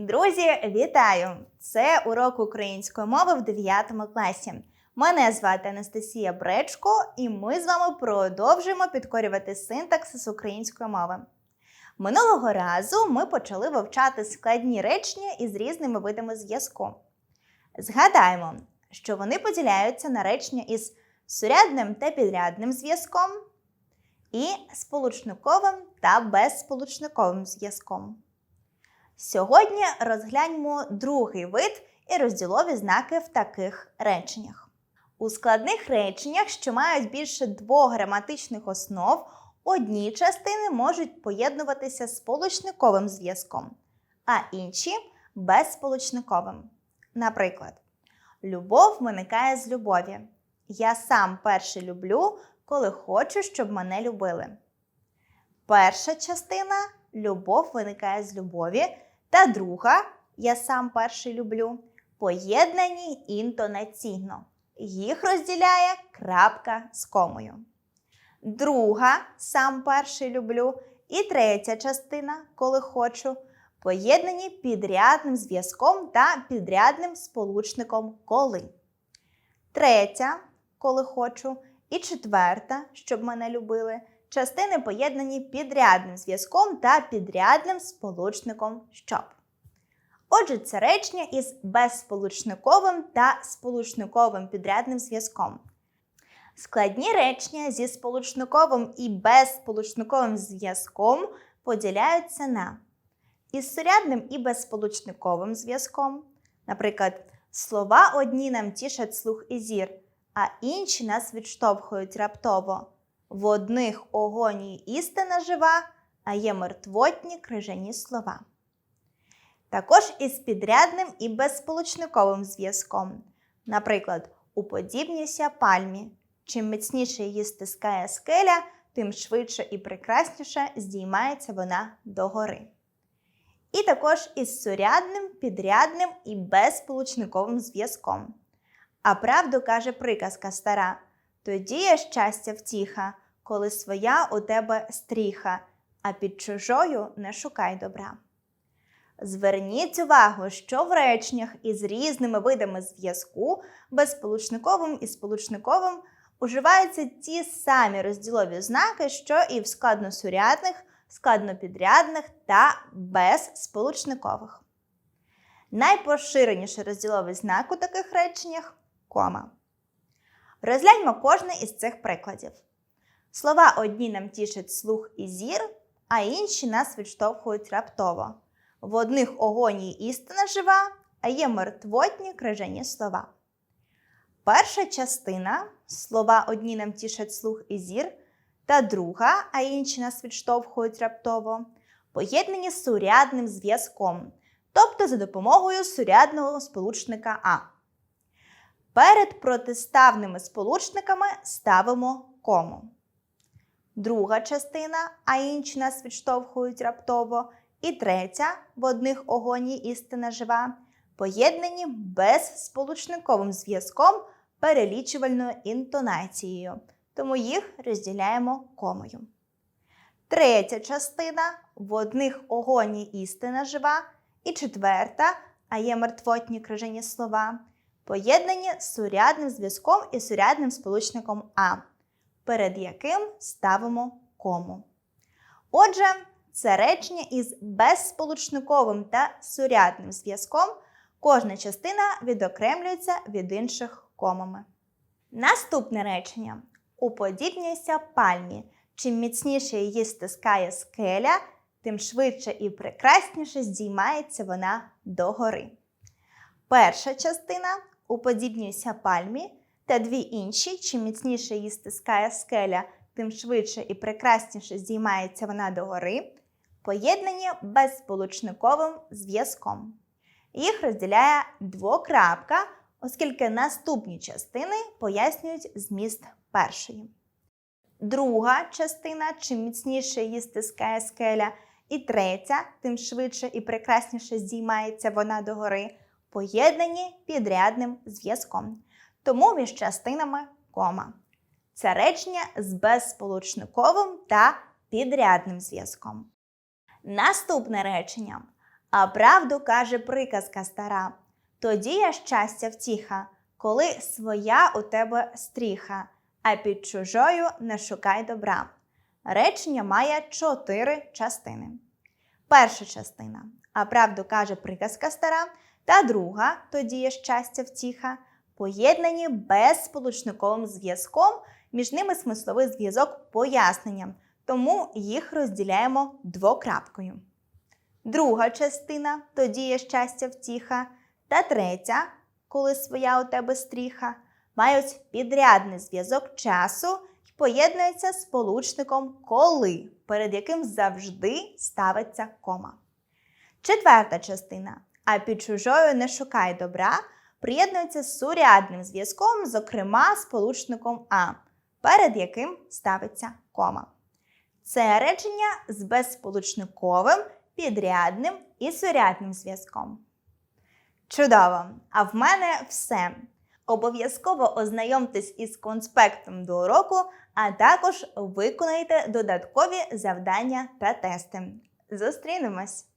Друзі, вітаю! Це урок української мови в 9 класі. Мене звати Анастасія Бречко, і ми з вами продовжуємо підкорювати синтаксис української мови. Минулого разу ми почали вивчати складні речення із різними видами зв'язку. Згадаємо, що вони поділяються на речення із сурядним та підрядним зв'язком і сполучниковим та безсполучниковим зв'язком. Сьогодні розгляньмо другий вид і розділові знаки в таких реченнях. У складних реченнях, що мають більше двох граматичних основ, одні частини можуть поєднуватися з сполучниковим зв'язком, а інші безсполучниковим. Наприклад, любов виникає з любові. Я сам перший люблю, коли хочу, щоб мене любили. Перша частина любов виникає з любові. Та друга я сам перший люблю поєднані інтонаційно. Їх розділяє крапка з комою. Друга сам перший люблю. І третя частина, коли хочу, поєднані підрядним зв'язком та підрядним сполучником коли. Третя, коли хочу, і четверта, щоб мене любили. Частини поєднані підрядним зв'язком та підрядним сполучником щоб. Отже, це речення із безсполучниковим та сполучниковим підрядним зв'язком. Складні речення зі сполучниковим і безсполучниковим зв'язком поділяються на із сурядним і безсполучниковим зв'язком. Наприклад, слова одні нам тішать слух і зір, а інші нас відштовхують раптово. В одних огоні істина жива, а є мертвотні крижані слова. Також із підрядним і безсполучниковим зв'язком. Наприклад, уподібнюся пальмі. Чим міцніше її стискає скеля, тим швидше і прекрасніше здіймається вона догори. І також із сурядним, підрядним і безсполучниковим зв'язком. А правду каже приказка стара. Тоді є щастя втіха, коли своя у тебе стріха, а під чужою не шукай добра. Зверніть увагу, що в реченнях із різними видами зв'язку, безсполучниковим і сполучниковим, уживаються ті самі розділові знаки, що і в складносурядних, складнопідрядних та безсполучникових. Найпоширеніший розділовий знак у таких реченнях кома. Розгляньмо кожне із цих прикладів. Слова одні нам тішать слух і зір, а інші нас відштовхують раптово. В одних огоні істина жива, а є мертвотні крижані слова. Перша частина слова одні нам тішать слух і зір, та друга, а інші нас відштовхують раптово, поєднані сурядним зв'язком, тобто за допомогою сурядного сполучника А. Перед протиставними сполучниками ставимо кому. Друга частина, а інші нас відштовхують раптово. І третя в одних огоні істина жива, поєднані безсполучниковим зв'язком перелічувальною інтонацією, тому їх розділяємо комою. Третя частина в одних огоні істина жива, і четверта, а є мертвотні крижані слова, поєднані з сурядним зв'язком і сурядним сполучником А, перед яким ставимо кому. Отже, це речення із безсполучниковим та сурядним зв'язком. Кожна частина відокремлюється від інших комами. Наступне речення: уподібнюйся пальмі. Чим міцніше її стискає скеля, тим швидше і прекрасніше здіймається вона догори. Перша частина уподібнюйся пальмі, та дві інші, чим міцніше її стискає скеля, тим швидше і прекрасніше здіймається вона догори, поєднані безсполучниковим зв'язком. Їх розділяє двокрапка, оскільки наступні частини пояснюють зміст першої. Друга частина, чим міцніше її стискає скеля, і третя, тим швидше і прекрасніше здіймається вона догори, поєднані підрядним зв'язком. Тому між частинами кома. Це речення з безсполучниковим та підрядним зв'язком. Наступне речення. А правду каже приказка стара. Тоді я щастя втіха, коли своя у тебе стріха, а під чужою не шукай добра. Речення має чотири частини. Перша частина. А правду каже приказка стара, та друга тоді є щастя втіха, поєднані безсполучниковим зв'язком, між ними смисловий зв'язок поясненням, тому їх розділяємо двокрапкою. Друга частина тоді є щастя втіха, та третя, коли своя у тебе стріха, мають підрядний зв'язок часу і поєднуються з сполучником коли, перед яким завжди ставиться кома. Четверта частина. А під чужою не шукай добра, приєднується з сурядним зв'язком, зокрема сполучником А, перед яким ставиться кома. Це речення з безсполучниковим, підрядним і сурядним зв'язком. Чудово! А в мене все. Обов'язково ознайомтесь із конспектом до уроку, а також виконайте додаткові завдання та тести. Зустрінемось!